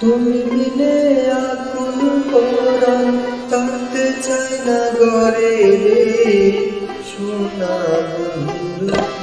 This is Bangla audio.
তুমি বিনে আকুল পরাণ থাকতে চাই না ঘরে রে সোনা বন্ধু।